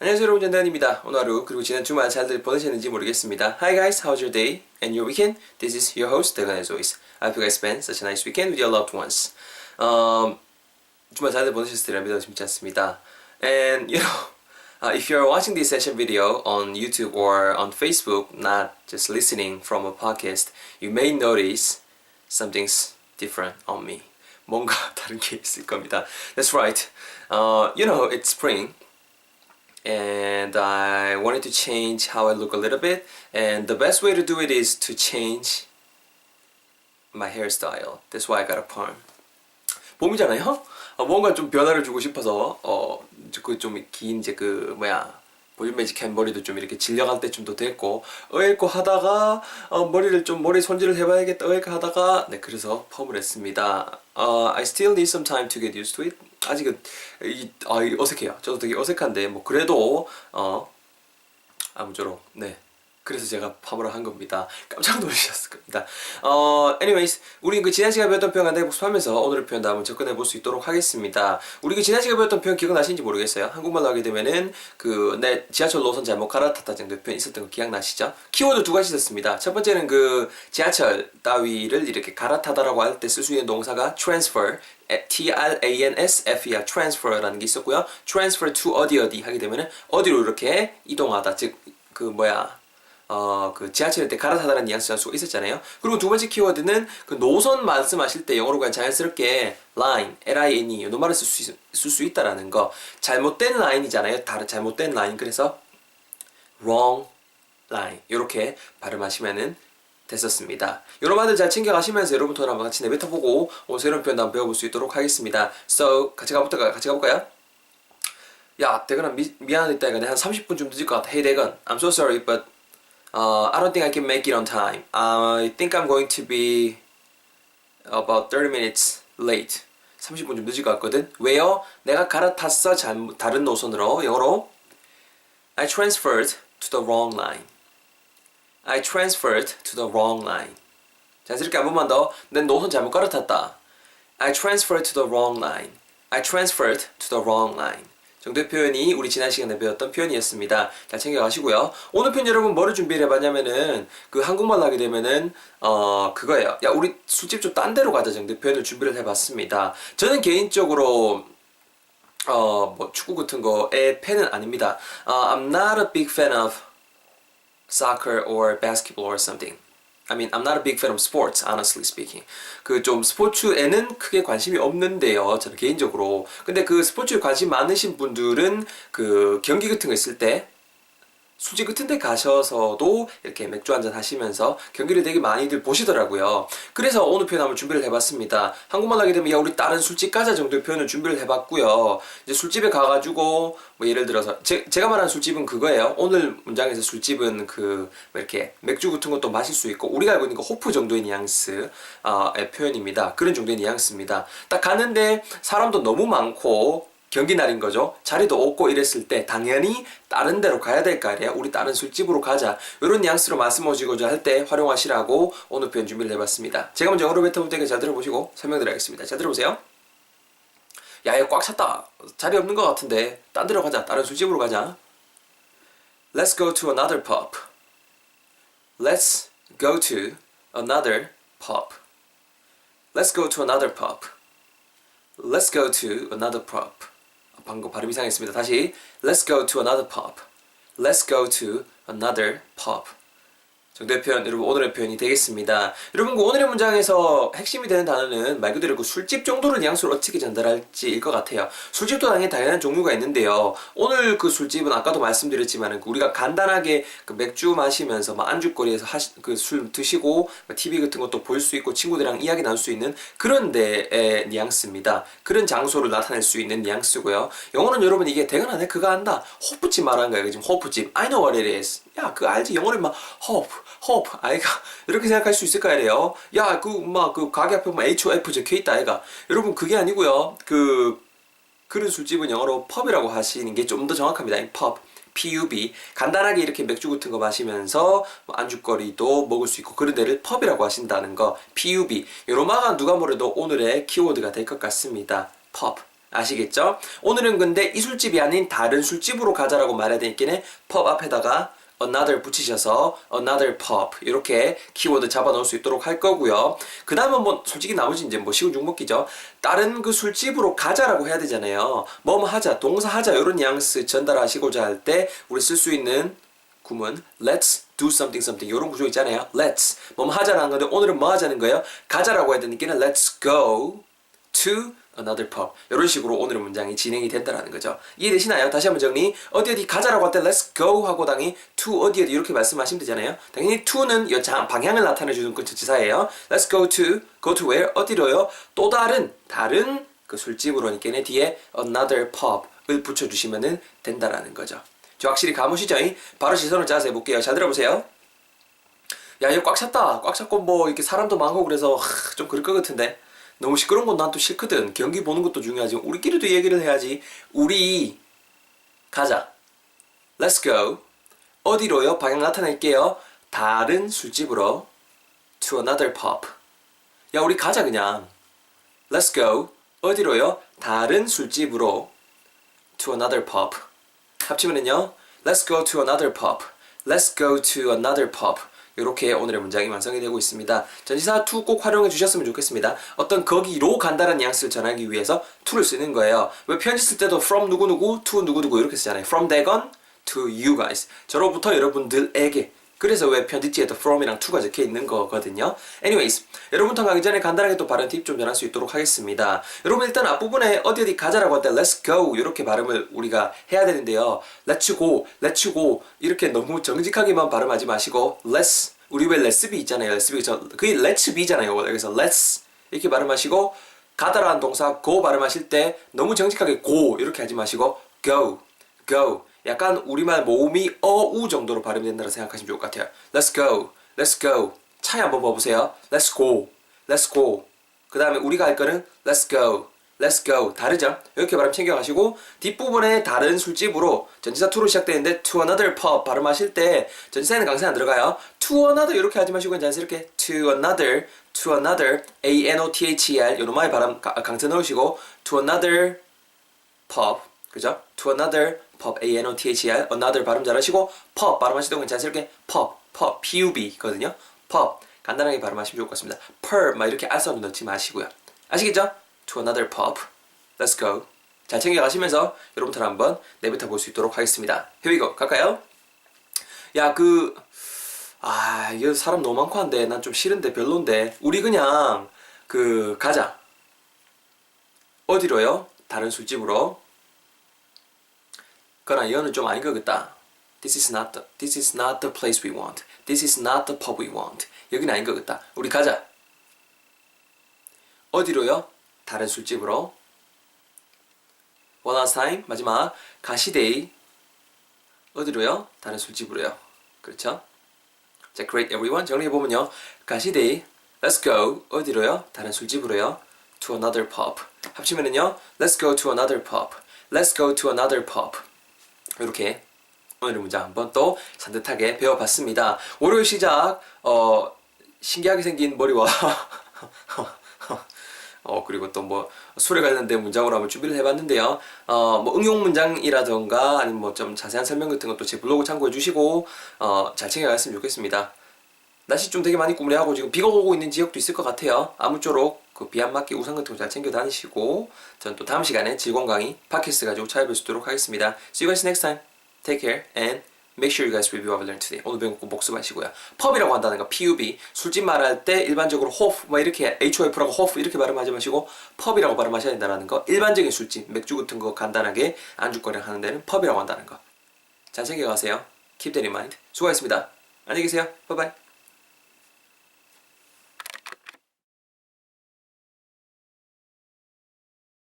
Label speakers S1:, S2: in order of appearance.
S1: 안녕하세요 여러분 전단입니다. 오늘 하루 그리고 지난 주말 잘들 보내셨는지 모르겠습니다. Hi guys, how's your day and your weekend? This is your host 대건 as always. I hope you guys spent such a nice weekend with your loved ones. Um, 주말 잘들 보내셨으리라 믿어 믿지 않습니다. And you know, uh, if you're watching this session video on YouTube or on Facebook, not just listening from a podcast, you may notice something's different on me. 뭔가 다른 게 있을 겁니다. That's right. Uh, you know, it's spring. And I wanted to change how I look a little bit. And the best way to do it is to change my hairstyle. That's why I got a perm. 봄이잖아요. 어, 뭔가 좀 변화를 주고 싶어서 어 그 좀 긴 이제 그 뭐야 보일 매직한 머리도 좀 이렇게 질려갈 때쯤도 됐고 어일고 하다가 어, 머리를 좀 머리 손질을 해봐야겠다 어일고 하다가 네 그래서 펌을 했습니다. 어, I still need some time to get used to it. 아직은 이, 아, 이 어색해요. 저도 되게 어색한데 뭐 그래도 어 아무쪼록 네. 그래서 제가 펌을 한 겁니다. 깜짝 놀라셨을 겁니다. 어, anyways, 우리 그 지난 시간에 배웠던 표현 간단히 복습하면서 오늘의 표현도 한번 접근해 볼 수 있도록 하겠습니다. 우리 그 지난 시간에 배웠던 표현 기억나시는지 모르겠어요. 한국말로 하게 되면은 그 내 지하철 노선 잘못 갈아탔다 정도 표현 있었던 거 기억나시죠? 키워드 두 가지 있었습니다. 첫 번째는 그 지하철 따위를 이렇게 갈아타다라고 할 때 쓸 수 있는 동사가 transfer, T-R-A-N-S-F-E-R, transfer라는 게 있었고요. transfer to 어디 어디 하게 되면은 어디로 이렇게 이동하다, 즉 그 뭐야 어, 그 지하철일 때 갈아타다라는 뉘앙스가 수가 있었잖아요. 그리고 두 번째 키워드는 그 노선 말씀하실 때 영어로 그냥 자연스럽게 line, L-I-N-E, 요 말을 쓸 수, 쓸 수 있다라는 거. 잘못된 라인이잖아요. 다른 잘못된 라인. 그래서 wrong line. 이렇게 발음하시면은 됐었습니다. 말들 잘 챙겨가시면서 여러분들 한번 같이 내뱉어보고 오늘 새로운 표현도 한번 배워볼 수 있도록 하겠습니다. So, 같이 가볼까요? 같이 가볼까요? 야, 대건아, 미, 미안하다. 이거 한 30분 좀 늦을 것 같아. Hey, 대건. I'm so sorry, but Uh, I don't think I can make it on time. I think I'm going to be about 30 minutes late. 30분 좀 늦을 것 같거든. 왜요? 내가 갈아탔어. 잘못, 다른 노선으로. 영어로 I transferred to the wrong line. I transferred to the wrong line. 자연스럽게 한 번만 더. 내 노선 잘못 갈아탔다. I transferred to the wrong line. I transferred to the wrong line. 정도의 표현이 우리 지난 시간에 배웠던 표현이었습니다. 잘 챙겨가시고요. 오늘 표현 여러분 뭐를 준비를 해봤냐면은 그 한국말로 하게 되면은 어 그거예요. 야 우리 술집 좀 딴 데로 가자 정도의 표현을 준비를 해봤습니다. 저는 개인적으로 어 뭐 축구 같은 거에 팬은 아닙니다. 어, I'm not a big fan of soccer or basketball or something. I mean, I'm not a big fan of sports, honestly speaking. 그 좀 스포츠에는 크게 관심이 없는데요, 저는 개인적으로. 근데 그 스포츠에 관심 많으신 분들은 그 경기 같은 거 있을 때 술집 같은 데 가셔서도 이렇게 맥주 한잔 하시면서 경기를 되게 많이들 보시더라고요. 그래서 오늘 표현 한번 준비를 해봤습니다. 한국말 하게 되면 야 우리 다른 술집 가자 정도의 표현을 준비를 해봤고요. 이제 술집에 가가지고 뭐 예를 들어서 제, 제가 말한 술집은 그거예요. 오늘 문장에서 술집은 그뭐 이렇게 맥주 같은 것도 마실 수 있고 우리가 알고 있는 그 호프 정도의 뉘앙스의 표현입니다. 그런 정도의 뉘앙스입니다. 딱 가는데 사람도 너무 많고 경기 날인 거죠. 자리도 없고 이랬을 때 당연히 다른 데로 가야 될 거 아니에요. 우리 다른 술집으로 가자. 이런 뉘앙스로 말씀하시고자 할 때 활용하시라고 오늘 표현 준비를 해봤습니다. 제가 먼저 영어로 뱉어볼 테니까 잘 들어보시고 설명드리겠습니다. 잘 들어보세요. 야, 이거 꽉 찼다. 자리 없는 것 같은데 딴 데로 가자. 다른 술집으로 가자. Let's go to another pub. Let's go to another pub. Let's go to another pub. Let's go to another pub. 방금 발음 이상했습니다. 다시 Let's go to another pub. Let's go to another pub. 정도의 표현, 여러분 오늘의 표현이 되겠습니다. 여러분 그 오늘의 문장에서 핵심이 되는 단어는 말 그대로 그 술집 정도를 뉘앙스를 어떻게 전달할지일 것 같아요. 술집도 당연히 다양한 종류가 있는데요. 오늘 그 술집은 아까도 말씀드렸지만 우리가 간단하게 그 맥주 마시면서 막 안주거리에서 그 술 드시고 TV 같은 것도 볼 수 있고 친구들이랑 이야기 나눌 수 있는 그런 데의 뉘앙스입니다. 그런 장소를 나타낼 수 있는 뉘앙스고요. 영어는 여러분 이게 대단하네 그거 한다. 호프집 말하는 거예요. 지금 호프집. I know what it is. 야, 그 알지? 영어는 막 hope, hope, 아이가 이렇게 생각할 수 있을 거 아니에요. 야, 그 막 그 가게 앞에 뭐 HOF 적혀 있다, 아이가. 여러분 그게 아니고요. 그 그런 술집은 영어로 pub이라고 하시는 게 좀 더 정확합니다. pub. pub 간단하게 이렇게 맥주 같은 거 마시면서 뭐 안주거리도 먹을 수 있고 그런 데를 pub이라고 하신다는 거 pub 요로마가 누가 뭐래도 오늘의 키워드가 될 것 같습니다 pub 아시겠죠? 오늘은 근데 이 술집이 아닌 다른 술집으로 가자라고 말해야 되니까 pub 앞에다가 another 붙이셔서 another pub 이렇게 키워드 잡아 넣을 수 있도록 할 거고요. 그 다음은 뭐 솔직히 나머지 이제 뭐 쉬운 중먹기죠. 다른 그 술집으로 가자라고 해야 되잖아요. 뭐뭐 하자, 동사 하자 이런 뉘앙스 전달하시고자 할 때 우리 쓸 수 있는 구문 let's do something something 이런 구조 있잖아요. let's 뭐뭐 하자라는 건데 오늘은 뭐 하자는 거예요? 가자라고 해야 되니까 let's go to another pub 이런 식으로 오늘의 문장이 진행이 된다라는 거죠. 이해되시나요? 다시 한번 정리. 어디 어디 가자라고 할 때 let's go 하고 당연히 to 어디 어디 이렇게 말씀하시면 되잖아요. 당연히 to는 여 자- 방향을 나타내 주는 그 지사예요. let's go to go to where 어디로요? 또 다른 다른 그 술집으로니까 뒤에 another pub을 붙여 주시면은 된다라는 거죠. 저 확실히 감으시죠? 바로 시선을 짜서 해볼게요. 잘 들어보세요. 야, 이거 꽉 찼다. 꽉 찼고 뭐 이렇게 사람도 많고 그래서 하, 좀 그럴 것 같은데. 너무 시끄러운 건 난 또 싫거든. 경기 보는 것도 중요하지. 우리끼리도 얘기를 해야지. 우리 가자. Let's go. 어디로요? 방향 나타낼게요. 다른 술집으로. To another pub. 야, 우리 가자 그냥. Let's go. 어디로요? 다른 술집으로. To another pub. 합치면은요. Let's go to another pub. Let's go to another pub. 이렇게 오늘의 문장이 완성이 되고 있습니다. 전치사 to 꼭 활용해 주셨으면 좋겠습니다. 어떤 거기로 간다는 뉘앙스를 전하기 위해서 to를 쓰는 거예요. 왜 편지 쓸 때도 from 누구누구 to 누구누구 이렇게 쓰잖아요. from Dagon to you guys. 저로부터 여러분들에게. 그래서 왜 편지지에도 from이랑 to가 적혀 있는 거거든요. Anyways, 여러분부터 가기 전에 간단하게 또 발음 팁 좀 전할 수 있도록 하겠습니다. 여러분 일단 앞부분에 어디 어디 가자라고 할 때 let's go 이렇게 발음을 우리가 해야 되는데요. let's go, let's go 이렇게 너무 정직하게만 발음하지 마시고 let's 우리 왜 let's be 있잖아요. let's be 저 그게 let's be잖아요. 그래서 let's 이렇게 발음하시고 가다라는 동사 go 발음하실 때 너무 정직하게 go 이렇게 하지 마시고 go, go 약간 우리말 모음이 어우 정도로 발음이 된다고 생각하시면 좋을 것 같아요. Let's go, let's go. 차에 한번 봐보세요. Let's go, let's go. 그 다음에 우리가 할 거는 Let's go, let's go. 다르죠? 이렇게 발음 챙겨가시고 뒷부분에 다른 술집으로 전치사 to로 시작되는데 to another pub 발음하실 때 전치사에는 강세 안 들어가요. to another 이렇게 하지 마시고 자연스럽게 to another, to another, a n o t h e r 요놈의 발음 가- 강세 넣으시고 to another pub 그죠? to another pub a n o t h e r another 발음 잘하시고 pub 발음하실 때 자연스럽게 pub pub p u b 거든요. pub 간단하게 발음하시면 좋을 것 같습니다. per 막 이렇게 알싸움 넣지 마시고요. 아시겠죠? to another pub. Let's go. 잘 챙겨 가시면서 여러분들 한번 내뱉어 볼 수 있도록 하겠습니다. Here. 갈까요? 야, 그, 아, 이거 사람 너무 많고 한데, 난 좀 싫은데, 별론데. 우리 그냥, 그, 가자. 어디로요? 다른 술집으로. 그러나 이거는 좀 아닌 것 같다. This is not the, this is not the place we want. This is not the pub we want. 여기는 아닌 것 같다. 우리 가자. 어디로요? 다른 술집으로. One last time. 마지막. 가시데이. 어디로요? 다른 술집으로요. 그렇죠? 자, great everyone. 정리해보면요. 가시데이. Let's go. 어디로요? 다른 술집으로요. To another pub. 합치면은요. Let's go to another pub. Let's go to another pub. 이렇게 오늘의 문장 한번 또 산뜻하게 배워봤습니다. 월요일 시작, 어, 신기하게 생긴 머리와, 어, 그리고 또 뭐, 술에 관련된 문장으로 한번 준비를 해봤는데요. 어, 뭐, 응용 문장이라던가, 아니면 뭐 좀 자세한 설명 같은 것도 제 블로그 참고해 주시고, 어, 잘 챙겨갔으면 좋겠습니다. 날씨 좀 되게 많이 꾸무레하고 지금 비가 오고 있는 지역도 있을 것 같아요. 아무쪼록 그 비 안 맞게 우산 같은 거 잘 챙겨 다니시고 전또 다음 시간에 즐거운 강의 팟캐스트 가지고 찾아뵐 수 있도록 하겠습니다. See you guys next time. Take care and make sure you guys review what we learned today. 오늘 배운 거꼭 복습하시고요. 펍이라고 한다는 거 pub 술집 말할 때 일반적으로 호프 뭐 이렇게 hof라고 호프 이렇게 발음하지 마시고 펍이라고 발음하셔야 된다는 거. 일반적인 술집 맥주 같은 거 간단하게 안주거리 하는 데는 펍이라고 한다는 거. 잘 챙겨가세요. Keep that in mind. 수고하셨습니다. 안녕히 계세요. 바이바이.